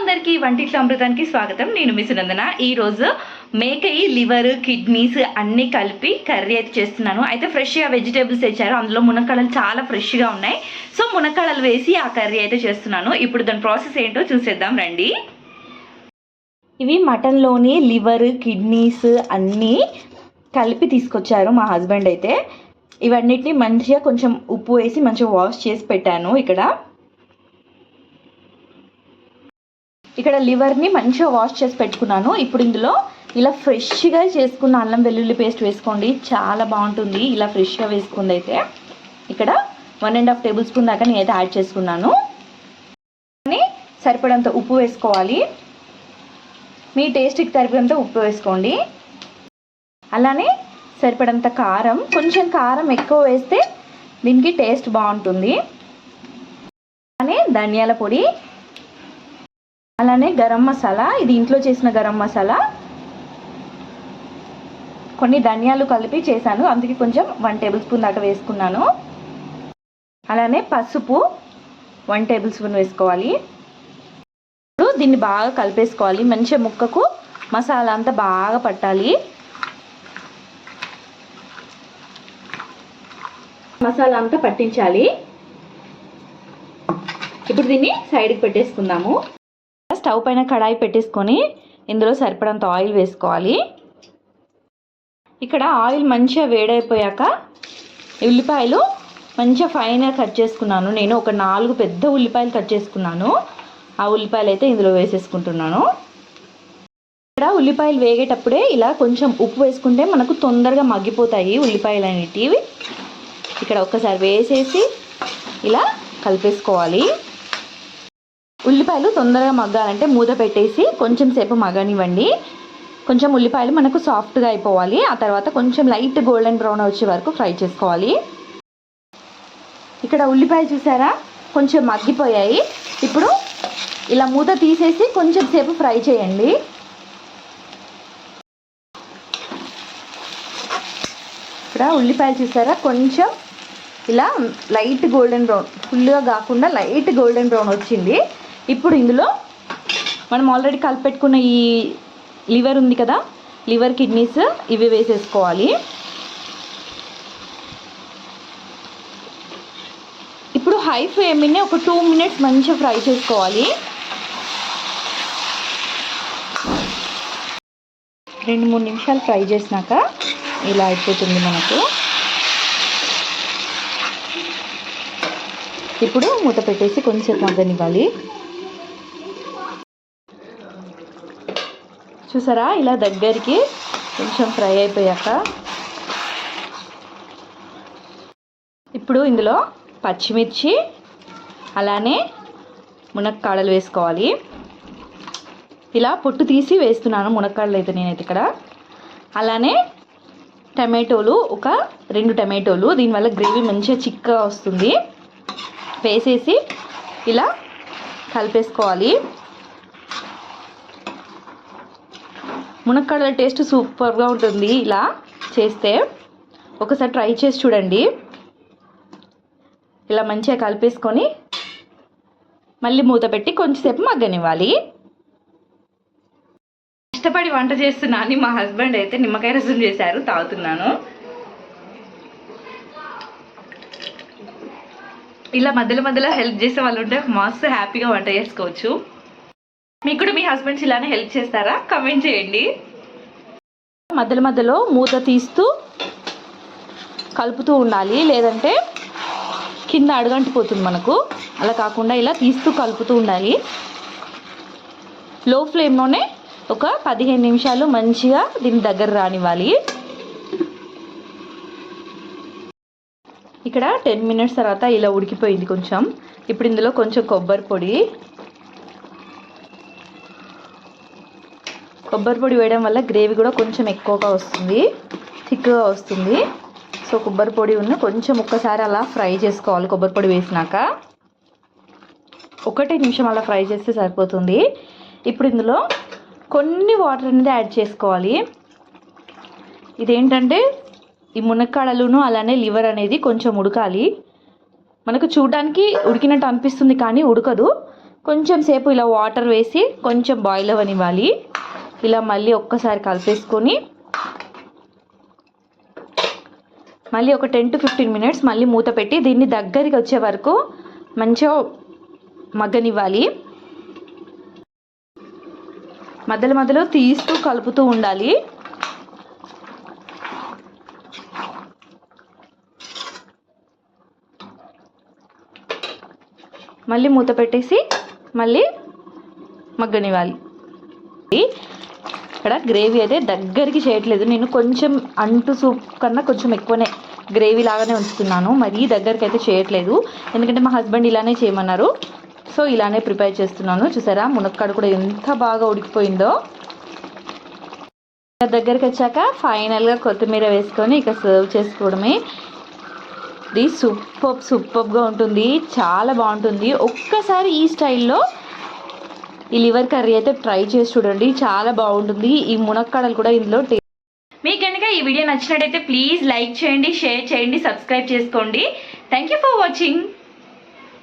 అందరికీ వంటిట్ల అమృతానికి స్వాగతం. నేను మిసినందన ఈరోజు మేకయి లివర్ కిడ్నీస్ అన్నీ కలిపి కర్రీ అయితే చేస్తున్నాను. అయితే ఫ్రెష్గా వెజిటేబుల్స్ తెచ్చారు. అందులో మునక్కాడలు చాలా ఫ్రెష్గా ఉన్నాయి. సో మునక్కాడలు వేసి ఆ కర్రీ అయితే చేస్తున్నాను. ఇప్పుడు దాని ప్రాసెస్ ఏంటో చూసేద్దాం రండి. ఇవి మటన్లోని లివర్ కిడ్నీస్ అన్నీ కలిపి తీసుకొచ్చారు మా హస్బెండ్ అయితే. ఇవన్నిటిని మంచిగా కొంచెం ఉప్పు వేసి మంచిగా వాష్ చేసి పెట్టాను ఇక్కడ. ఇక్కడ లివర్ని మంచిగా వాష్ చేసి పెట్టుకున్నాను. ఇప్పుడు ఇందులో ఇలా ఫ్రెష్గా చేసుకున్న అల్లం వెల్లుల్లి పేస్ట్ వేసుకోండి. చాలా బాగుంటుంది. ఇలా ఫ్రెష్గా వేసుకుంది అయితే. ఇక్కడ one and half tablespoon దాకా నేనైతే యాడ్ చేసుకున్నాను. సరిపడంత ఉప్పు వేసుకోవాలి. మీ టేస్ట్కి సరిపడంత ఉప్పు వేసుకోండి. అలానే సరిపడంత కారం కొంచెం కారం ఎక్కువ వేస్తే దీనికి టేస్ట్ బాగుంటుంది. అలానే ధనియాల పొడి అలానే గరం మసాలా ఇది ఇంట్లో చేసిన గరం మసాలా. కొన్ని ధనియాలు కలిపి చేశాను అందుకే కొంచెం వన్ టేబుల్ స్పూన్ దాకా వేసుకున్నాను. అలానే పసుపు వన్ టేబుల్ స్పూన్ వేసుకోవాలి. ఇప్పుడు దీన్ని బాగా కలిపేసుకోవాలి మంచిగా ముక్కకు మసాలా అంతా బాగా పట్టాలి. మసాలా అంతా పట్టించాలి. ఇప్పుడు దీన్ని సైడ్కి పెట్టేసుకుందాము. స్టవ్ పైన కడాయి పెట్టేసుకొని ఇందులో సరిపడంత ఆయిల్ వేసుకోవాలి. ఇక్కడ ఆయిల్ మంచిగా వేడైపోయాక ఉల్లిపాయలు మంచిగా ఫైన్గా కట్ చేసుకున్నాను. నేను ఒక నాలుగు పెద్ద ఉల్లిపాయలు కట్ చేసుకున్నాను. ఆ ఉల్లిపాయలు అయితే ఇందులో వేసేసుకుంటున్నాను. ఇక్కడ ఉల్లిపాయలు వేగేటప్పుడే ఇలా కొంచెం ఉప్పు వేసుకుంటే మనకు తొందరగా మగ్గిపోతాయి ఉల్లిపాయలు అనేటివి ఇక్కడ ఒక్కసారి వేసేసి ఇలా కలిపేసుకోవాలి. ఉల్లిపాయలు తొందరగా మగ్గాలంటే మూత పెట్టేసి కొంచెం సేపు మగ్గనివ్వండి. కొంచెం ఉల్లిపాయలు మనకు సాఫ్ట్గా అయిపోవాలి. ఆ తర్వాత కొంచెం లైట్ గోల్డెన్ బ్రౌన్ వచ్చే వరకు ఫ్రై చేసుకోవాలి. ఇక్కడ ఉల్లిపాయలు చూసారా? కొంచెం మగ్గిపోయాయి. ఇప్పుడు ఇలా మూత తీసేసి కొంచెం సేపు ఫ్రై చేయండి. ఇక్కడ ఉల్లిపాయలు చూసారా? కొంచెం ఇలా లైట్ గోల్డెన్ బ్రౌన్ ఫుల్గా కాకుండా లైట్ గోల్డెన్ బ్రౌన్ వచ్చింది. ఇప్పుడు ఇందులో మనం ఆల్రెడీ కలిపెట్టుకున్న ఈ లివర్ ఉంది కదా? లివర్ కిడ్నీస్ ఇవి వేసేసుకోవాలి. ఇప్పుడు హై ఫ్లేమ్ని ఒక టూ మినిట్స్ మంచిగా ఫ్రై చేసుకోవాలి. రెండు మూడు నిమిషాలు ఫ్రై చేసినాక ఇలా అయిపోతుంది మనకు. ఇప్పుడు మూత పెట్టేసి కొంచెం మగ్గనివ్వాలి. చూసారా? ఇలా దగ్గరికి కొంచెం ఫ్రై అయిపోయాక ఇప్పుడు ఇందులో పచ్చిమిర్చి అలానే మునక్కాడలు వేసుకోవాలి. ఇలా పొట్టు తీసి వేస్తున్నాను మునక్కాడలు అయితే నేనైతే ఇక్కడ. అలానే టమాటోలు ఒక రెండు టమాటోలు దీనివల్ల గ్రేవీ మంచిగా చిక్కగా వస్తుంది. వేసేసి ఇలా కలిపేసుకోవాలి. మునక్కాడల టేస్ట్ సూపర్గా ఉంటుంది. ఇలా చేస్తే ఒకసారి ట్రై చేసి చూడండి. ఇలా మంచిగా కలిపేసుకొని మళ్ళీ మూత పెట్టి కొంచెంసేపు మగ్గనివ్వాలి. ఇష్టపడి వంట చేస్తున్నాను మా హస్బెండ్ అయితే నిమ్మకాయ రసం చేశారు తాగుతున్నాను. ఇలా మధ్యలో మధ్యలో హెల్ప్ చేసే వాళ్ళు ఉంటే మస్తు హ్యాపీగా వంట చేసుకోవచ్చు. మీకు కూడా మీ హస్బెండ్స్ ఇలానే హెల్ప్ చేస్తారా? కమెంట్ చేయండి. మధ్యలో మధ్యలో మూత తీస్తూ కలుపుతూ ఉండాలి. లేదంటే కింద అడుగంటిపోతుంది మనకు. అలా కాకుండా ఇలా తీస్తూ కలుపుతూ ఉండాలి. లో ఫ్లేమ్లోనే ఒక పదిహేను నిమిషాలు మంచిగా దీని దగ్గర రానివ్వాలి. ఇక్కడ టెన్ మినిట్స్ తర్వాత ఇలా ఉడికిపోయింది కొంచెం. ఇప్పుడు ఇందులో కొంచెం కొబ్బరి పొడి కొబ్బరి పొడి వేయడం వల్ల గ్రేవీ కూడా కొంచెం ఎక్కువగా వస్తుంది థిక్గా వస్తుంది. సో కొబ్బరి పొడి ఉన్న కొంచెం ఒక్కసారి అలా ఫ్రై చేసుకోవాలి కొబ్బరి పొడి వేసినాక. ఒకటే నిమిషం అలా ఫ్రై చేస్తే సరిపోతుంది. ఇప్పుడు ఇందులో కొన్ని వాటర్ అనేది యాడ్ చేసుకోవాలి. ఇదేంటంటే ఈ మునక్కాడలును అలానే లివర్ అనేది కొంచెం ఉడకాలి. మనకు చూడడానికి ఉడికినట్టు అనిపిస్తుంది కానీ ఉడకదు. కొంచెం సేపు ఇలా వాటర్ వేసి కొంచెం బాయిల్ అవ్వనివ్వాలి. ఇలా మళ్ళీ ఒక్కసారి కలిపేసుకొని మళ్ళీ ఒక టెన్ టు ఫిఫ్టీన్ మినిట్స్ మళ్ళీ మూత పెట్టి దీన్ని దగ్గరికి వచ్చే వరకు మంచిగా మగ్గనివ్వాలి. మధ్యలో మధ్యలో తీస్తూ కలుపుతూ ఉండాలి. మళ్ళీ మూత పెట్టేసి మళ్ళీ మగ్గనివ్వాలి. ఇక్కడ గ్రేవీ అయితే దగ్గరికి చేయట్లేదు. నేను కొంచెం అంటు సూప్ కన్నా కొంచెం ఎక్కువనే గ్రేవీ లాగానే ఉంచుతున్నాను. మరీ దగ్గరికి అయితే చేయట్లేదు. ఎందుకంటే మా హస్బెండ్ ఇలానే చేయమన్నారు. సో ఇలానే ప్రిపేర్ చేస్తున్నాను. చూసారా? మునక్కాడ కూడా ఎంత బాగా ఉడికిపోయిందో. దగ్గరికి వచ్చాక ఫైనల్గా కొత్తిమీర వేసుకొని ఇక సర్వ్ చేసుకోవడమే. ఇది సూపర్ సూపర్గా ఉంటుంది. చాలా బాగుంటుంది. ఒక్కసారి ఈ స్టైల్లో ఈ లివర్ కర్రీ అయితే ట్రై చేసి చూడండి. చాలా బాగుంటుంది. ఈ మునక్కడలు కూడా ఇందులో మీకు కనుక ఈ వీడియో నచ్చినట్టయితే ప్లీజ్ లైక్ చేయండి షేర్ చేయండి సబ్స్క్రైబ్ చేసుకోండి. Thank you for watching